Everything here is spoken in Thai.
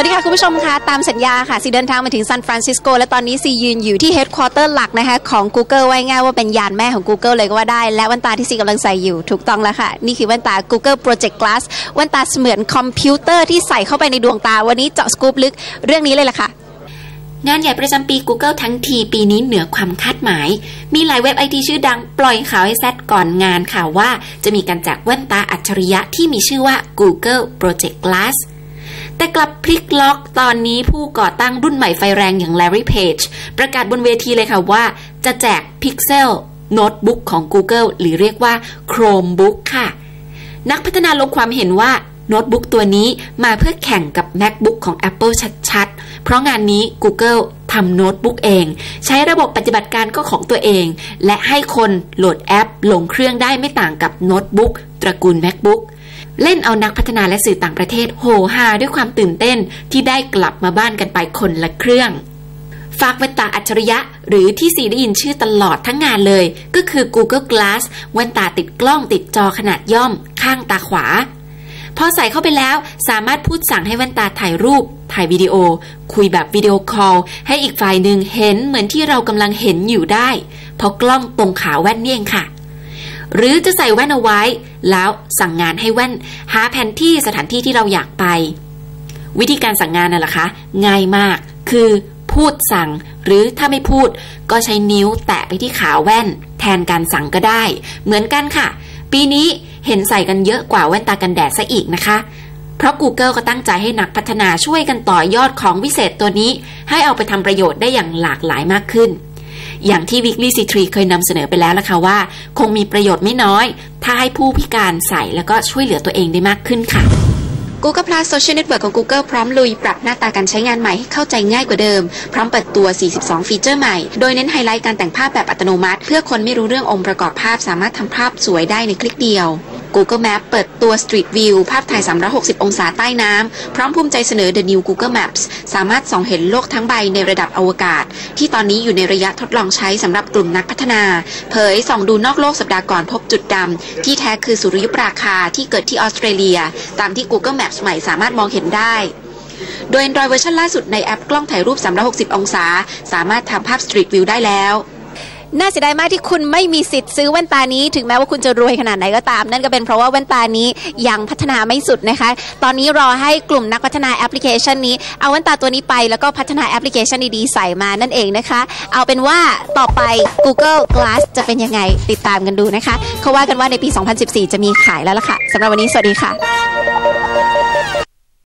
วัสดีค่ะ คุณผู้ชมคะตามสัญญาค่ะซีเดินทางมาถึงซานฟรานซิสโกและตอนนี้ซียืนอยู่ที่เฮดค q อเตอร์หลักนะคะของ Google ไว้ง่ายว่าเป็นยานแม่ของ Google เลยก็ว่าได้ และแว่นตาที่ซีกำลังใส่อยู่ถูกต้องแล้วค่ะ นี่คือแว่นตา Google Project Glass แว่นตาเสมือนคอมพิวเตอร์ที่ใส่เข้าไปในดวงตา วันนี้เจาะสกู๊ปลึกเรื่องนี้เลยล่ะค่ะงานใหญ่ประจำปี Google ทั้งทีปีนี้เหนือความคาดหมาย มีหลายเว็บไอทีชื่อดังปล่อยข่าวให้แซดก่อนงานข่าวว่า จะมีการแจกแว่นตาอัจฉริยะที่มีชื่อว่า Google Project Glass แต่กลับพลิกล็อกตอนนี้ผู้ก่อตั้งรุ่นใหม่ไฟแรงอย่าง Larry Page ประกาศบนเวทีเลยค่ะว่า จะแจก Pixel โน้ตบุ๊กของ Google หรือเรียกว่า Chromebook ค่ะ นักพัฒนาลงความเห็นว่าโน้ตบุ๊กตัวนี้มาเพื่อแข่งกับ MacBook ของ Apple ชัดๆ เพราะงานนี้ Google ทำโน้ตบุ๊กเอง ใช้ระบบปฏิบัติการก็ของตัวเอง และให้คนโหลดแอปลงเครื่องได้ไม่ต่างกับโน้ตบุ๊กตระกูล MacBook เล่นเอานักพัฒนาและสื่อต่างประเทศโหฮาด้วยความตื่นเต้นที่ได้กลับมาบ้านกันไปคนละเครื่องฝากแว่นตาอัจฉริยะ หรือที่สีได้ยินชื่อตลอดทั้งงานเลย ก็คือ Google Glass แว่นตาติดกล้องติดจอขนาดย่อม ข้างตาขวา พอใส่เข้าไปแล้วสามารถพูดสั่งให้แว่นตาถ่ายรูป ถ่ายวิดีโอ คุยแบบวิดีโอคอล ให้อีกฝ่ายหนึ่งเห็นเหมือนที่เรากำลังเห็นอยู่ได้ เพราะกล้องตรงขาแว่นนี่เองค่ะ หรือจะใส่แว่นเอาไว้ แล้วสั่งงานให้แว่น หาแผนที่สถานที่ที่เราอยากไป วิธีการสั่งงานน่ะล่ะคะ ง่ายมาก คือพูดสั่ง หรือถ้าไม่พูด ก็ใช้นิ้วแตะไปที่ขาแว่น แทนการสั่งก็ได้ เหมือนกันค่ะ ปีนี้เห็นใส่กันเยอะกว่าแว่นตากันแดดซะอีกนะคะเพราะ Google ก็ตั้งใจให้นักพัฒนาช่วยกันต่อยอดของวิเศษตัวนี้ ให้เอาไปทำประโยชน์ได้อย่างหลากหลายมากขึ้น อย่างที่ Weekly C3 เคยนำเสนอไปแล้วละค่ะว่า คงมีประโยชน์ไม่น้อย ถ้าให้ผู้พิการใส่แล้วก็ช่วยเหลือตัวเองได้มากขึ้นค่ะ Google Plus Social Network ของ Google พร้อมลุย ปรับหน้าตาการใช้งานใหม่ให้เข้าใจง่ายกว่าเดิม พร้อมเปิดตัว 42 ฟีเจอร์ใหม่ โดยเน้นไฮไลท์การแต่งภาพแบบอัตโนมัติ เพื่อคนไม่รู้เรื่ององค์ประกอบภาพสามารถทำภาพสวยได้ในคลิกเดียว Google Map เปิดตัว Street View ภาพถ่าย 360 องศาใต้น้ำ พร้อมภูมิใจเสนอ The New Google Maps สามารถส่องเห็นโลกทั้งใบในระดับอวกาศ ที่ตอนนี้อยู่ในระยะทดลองใช้สำหรับกลุ่มนักพัฒนา เผยส่องดูนอกโลกสัปดาห์ก่อนพบจุดดำ ที่แท้คือสุริยุปราคาที่เกิดที่ออสเตรเลีย ตามที่ Google Maps ใหม่สามารถมองเห็นได้โดย Android เวอร์ชันล่าสุดในแอปกล้องถ่ายรูป 360 องศา สามารถทำภาพ Street View ได้แล้ว น่าเสียดายมากที่คุณไม่มีสิทธิ์ซื้อแว่นตานี้ ถึงแม้ว่าคุณจะรวยขนาดไหนก็ตาม นั่นก็เป็นเพราะว่าแว่นตานี้ยังพัฒนาไม่สุดนะคะ ตอนนี้รอให้กลุ่มนักพัฒนาแอปพลิเคชันนี้ เอาแว่นตาตัวนี้ไปแล้วก็พัฒนาแอปพลิเคชันดีๆใส่มานั่นเองนะคะ เอาเป็นว่าต่อไป Google Glass จะเป็นยังไงติดตามกันดูนะคะเขาว่ากันว่าในปี 2014 จะมีขายแล้วล่ะค่ะสำหรับวันนี้สวัสดีค่ะ